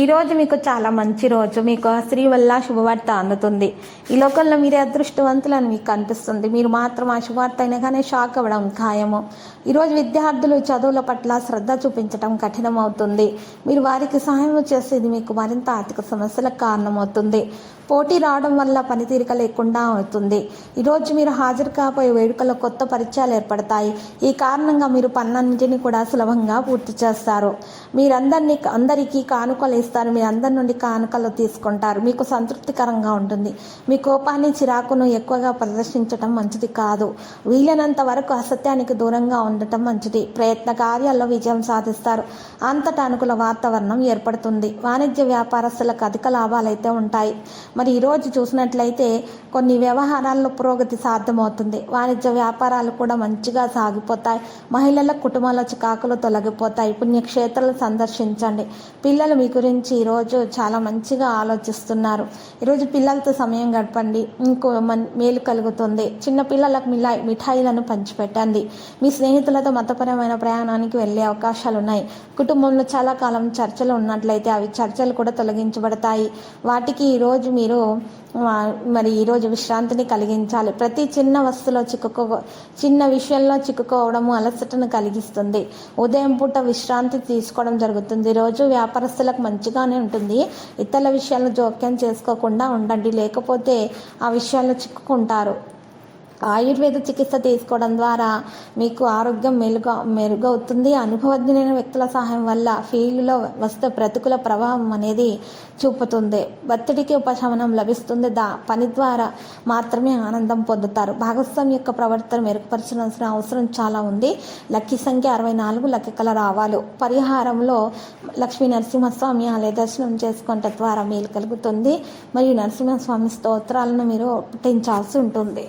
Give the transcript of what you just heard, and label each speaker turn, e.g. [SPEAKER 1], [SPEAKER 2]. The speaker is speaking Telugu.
[SPEAKER 1] ఈరోజు మీకు చాలా మంచి రోజు. మీకు ఆ స్త్రీ వల్ల శుభవార్త అందుతుంది. ఈ లోకంలో మీరే అదృష్టవంతులని మీకు కనిపిస్తుంది మీరు మాత్రం ఆ శుభవార్త అయినగానే షాక్ అవ్వడం ఖాయము. ఈరోజు విద్యార్థులు చదువుల పట్ల శ్రద్ధ చూపించడం కఠినమవుతుంది. మీరు వారికి సహాయం చేసేది మీకు మరింత ఆర్థిక సమస్యలకు కారణమవుతుంది. పోటీ రావడం వల్ల పనితీరిక లేకుండా అవుతుంది. ఈరోజు మీరు హాజరు కాపోయే వేడుకలో కొత్త పరిచయాలు ఏర్పడతాయి. ఈ కారణంగా మీరు పనులన్నింటినీ కూడా సులభంగా పూర్తి చేస్తారు. మీరందరినీ అందరికీ కానుకలు ఇస్తారు మీ అందరి నుండి కానుకలు తీసుకుంటారు. మీకు సంతృప్తికరంగా ఉంటుంది. మీ కోపాన్ని చిరాకును ఎక్కువగా ప్రదర్శించడం మంచిది కాదు. వీలైనంత వరకు అసత్యానికి దూరంగా ఉండటం మంచిది. ప్రయత్న కార్యాల్లో విజయం సాధిస్తారు. అంతటా అనుకూల వాతావరణం ఏర్పడుతుంది. వాణిజ్య వ్యాపారస్తులకు అధిక లాభాలైతే ఉంటాయి. మరి ఈరోజు చూసినట్లయితే కొన్ని వ్యవహారాల్లో పురోగతి సాధ్యమవుతుంది. వాణిజ్య వ్యాపారాలు కూడా మంచిగా సాగిపోతాయి. మహిళల కుటుంబాల చికాకులు తొలగిపోతాయి. పుణ్యక్షేత్రాలు సందర్శించండి. పిల్లలు మీ గురించి ఈరోజు చాలా మంచిగా ఆలోచిస్తున్నారు. ఈరోజు పిల్లలతో సమయం గడపండి. ఇంకో మన్ మేలు కలుగుతుంది. చిన్న పిల్లలకు మిలా మిఠాయిలను పంచిపెట్టండి. మీ స్నేహితులతో మతపరమైన ప్రయాణానికి వెళ్ళే అవకాశాలు ఉన్నాయి కుటుంబంలో చాలా కాలం చర్చలు ఉన్నట్లయితే అవి చర్చలు కూడా తొలగించబడతాయి. వాటికి ఈరోజు మీరు మరి ఈరోజు విశ్రాంతిని కలిగించాలి. ప్రతి చిన్న వస్తువులో చిక్కుకో చిన్న విషయంలో చిక్కుకోవడము అలసటను కలిగిస్తుంది. ఉదయం పూట విశ్రాంతి తీసుకోవడం జరుగుతుంది. రోజు వ్యాపారస్తులకు మంచి మంచిగానే ఉంటుంది. ఇతరుల విషయాలను జోక్యం చేసుకోకుండా ఉండండి. లేకపోతే ఆ విషయాల్లో చిక్కుకుంటారు. ఆయుర్వేద చికిత్స తీసుకోవడం ద్వారా మీకు ఆరోగ్యం మెరుగు మెరుగవుతుంది. అనుభవజ్ఞులైన వ్యక్తుల సహాయం వల్ల ఫీల్డ్లో వస్తే ప్రతికూల ప్రభావం అనేది చూపుతుంది. ఒత్తిడికి ఉపశమనం లభిస్తుంది. దా పని ద్వారా మాత్రమే ఆనందం పొందుతారు. భాగస్వామి యొక్క ప్రవర్తన మెరుగుపరచాల్సిన అవసరం చాలా ఉంది. లక్కీ సంఖ్య అరవై నాలుగు లక్కీ కల రావాలు. పరిహారంలో లక్ష్మీ నరసింహస్వామి ఆలయ దర్శనం చేసుకుంటే ద్వారా మేలు కలుగుతుంది. మరియు నరసింహస్వామి స్తోత్రాలను మీరు పఠించాల్సి ఉంటుంది.